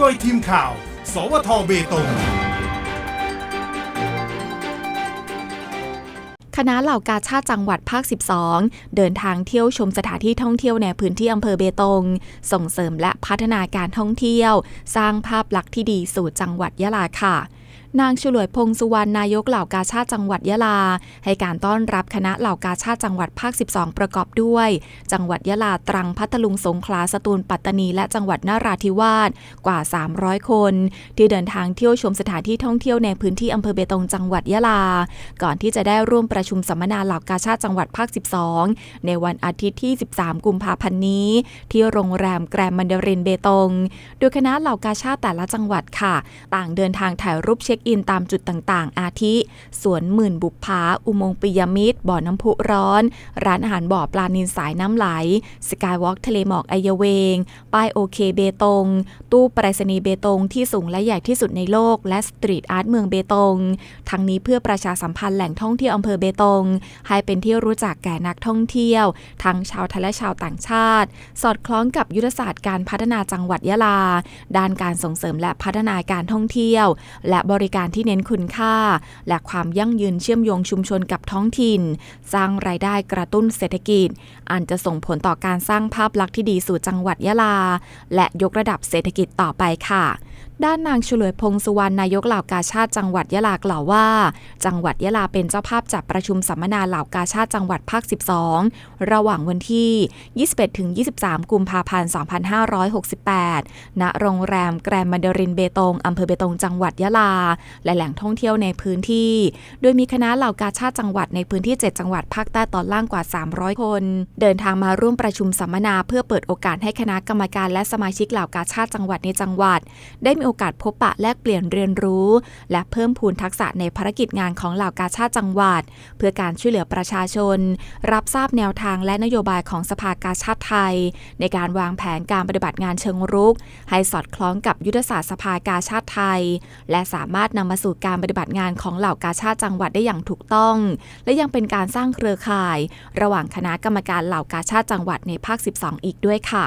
โดยทีมข่าว สวทเบตงคณะเหล่ากาชาติจังหวัดภาค 12 เดินทางเที่ยวชมสถานที่ท่องเที่ยวในพื้นที่อำเภอเบตง ส่งเสริมและพัฒนาการท่องเที่ยว สร้างภาพลักษณ์ที่ดีสู่จังหวัดยะลาค่ะ นางฉลวยพงษ์สุวรรณนายกเหล่ากาชาติจังหวัดยะลา ให้การต้อนรับคณะเหล่ากาชาติจังหวัดภาค 12 ประกอบด้วย จังหวัดยะลาตรังพัทลุงสงขลาสตูลปัตตานีและจังหวัดนราธิวาสกว่า 300 คน ที่เดินทางเที่ยวชมสถานที่ท่องเที่ยวในพื้นที่อำเภอเบตงจังหวัดยะลา ก่อนที่จะได้ร่วมประชุมสัมมนาเหล่ากาชาติจังหวัดภาค 12 ในวันอาทิตย์ที่ 13 กุมภาพันธ์นี้ ที่โรงแรมแกรมมันเดรินเบตง โดยคณะเหล่ากาชาติแต่ละจังหวัดค่ะ ต่างเดินทางถ่ายรูปเช็คอินตามจุดต่างๆ อาทิ สวนหมื่นบุพภา อุโมงค์ปิยมิตร บ่อน้ำพุร้อน ร้านอาหารบ่อปลานินสายน้ำไหล สกายวอล์กทะเลหมอกไอเยเวง ป้ายโอเคเบตง ตู้ไปรษณีย์เบตงที่สูงและใหญ่ที่สุดในโลก และสตรีทอาร์ตเมืองเบตง ทั้งนี้เพื่อประชาสัมพันธ์แหล่งท่องเที่ยวอำเภอเบตง ให้เป็นที่รู้จักแก่นักท่องเที่ยว ทั้งชาวไทยและชาวต่างชาติ สอดคล้องกับยุทธศาสตร์การพัฒนาจังหวัดยะลา ด้านการส่งเสริมและพัฒนาการท่องเที่ยว และบริการที่เน้นคุณค่า และความยั่งยืนเชื่อมโยงชุมชนกับท้องถิ่น สร้างรายได้กระตุ้นเศรษฐกิจ อันจะส่งผลต่อการสร้างภาพลักษณ์ที่ดีสู่จังหวัดยะลา และยกระดับเศรษฐกิจต่อไปค่ะ ด้านนางฉลวยพงสุวรรณนายกเหล่ากาชาติจังหวัดยะลากล่าวว่า จังหวัดยะลาเป็นเจ้าภาพจัดประชุมสัมมนาเหล่ากาชาติจังหวัดภาค 12 ระหว่างวันที่ 21-23 กุมภาพันธ์ 2568 ณ โรงแรมแกรมมันเดรินเบตงอำเภอเบตงจังหวัดยะลา และแหล่งท่องเที่ยวในพื้นที่ โดยมีคณะเหล่ากาชาติจังหวัดในพื้นที่ 7 จังหวัดภาคใต้ตอนล่างกว่า 300 คน เดินทางมาร่วมประชุมสัมมนา เพื่อเปิดโอกาสให้คณะกรรมการและสมาชิกเหล่ากาชาติจังหวัดในจังหวัด ได้มีโอกาสพบปะแลกเปลี่ยนเรียนรู้ และเพิ่มพูนทักษะในภารกิจงานของเหล่ากาชาติจังหวัด เพื่อการช่วยเหลือประชาชน รับทราบแนวทางและนโยบายของสภากาชาติไทย ในการวางแผนการปฏิบัติงานเชิงรุก ให้สอดคล้องกับยุทธศาสตร์สภากาชาติไทย และสามารถนำมาสู่การปฏิบัติงานของเหล่ากาชาติจังหวัดได้อย่างถูกต้อง และยังเป็นการสร้างเครือข่าย ระหว่างคณะกรรมการเหล่ากาชาติจังหวัดในภาค 12 อีกด้วยค่ะ